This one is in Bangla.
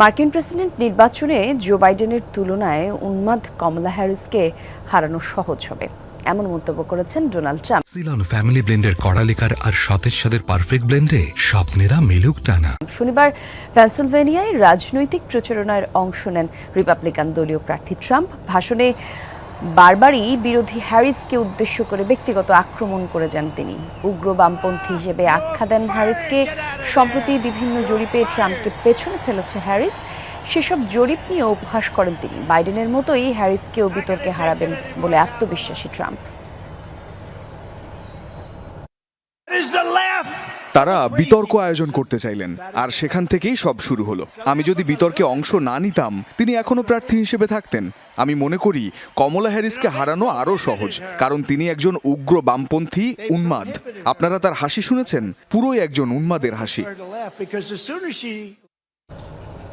মার্কিন প্রেসিডেন্ট নির্বাচনে জো বাইডেনের তুলনায় উন্মাদ কমলা হ্যারিসকে হারানো সহজ হবে। এমন মন্তব্য করেছেন ডোনাল্ড ট্রাম্প। সিলন ফ্যামিলি ব্লেন্ডের কড়ালিকার আর সতেজ স্বাদের পারফেক্ট ব্লেন্ডে স্বপ্নেরা মিলুক টানা। শনিবার পেনসিলভেনিয়ায় রাজনৈতিক প্রচারণার অংশ নেন রিপাবলিকান দলীয় প্রার্থী ট্রাম্প। ভাষণে বারবারই বিরোধী হ্যারিসকে উদ্দেশ্য করে ব্যক্তিগত আক্রমণ করে যান তিনি। উগ্র বামপন্থী হিসেবে আখ্যা দেন হ্যারিসকে। সম্প্রতি বিভিন্ন জরিপে ট্রাম্পকে পেছনে ফেলেছে হ্যারিস। সেসব জরিপ নিয়ে উপহাস করেন তিনি। বাইডেনের মতোই হ্যারিসকেও বিতর্কে হারাবেন বলে আত্মবিশ্বাসী ট্রাম্প. তারা বিতর্ক আয়োজন করতে চাইলেন, আর সেখান থেকেই সব শুরু হলো। আমি যদি বিতর্কে অংশ না নিতাম, তিনি এখনও প্রার্থী হিসেবে থাকতেন। আমি মনে করি কমলা হ্যারিসকে হারানো আরও সহজ, কারণ তিনি একজন উগ্র বামপন্থী উন্মাদ। আপনারা তার হাসি শুনেছেন? পুরোই একজন উন্মাদের হাসি।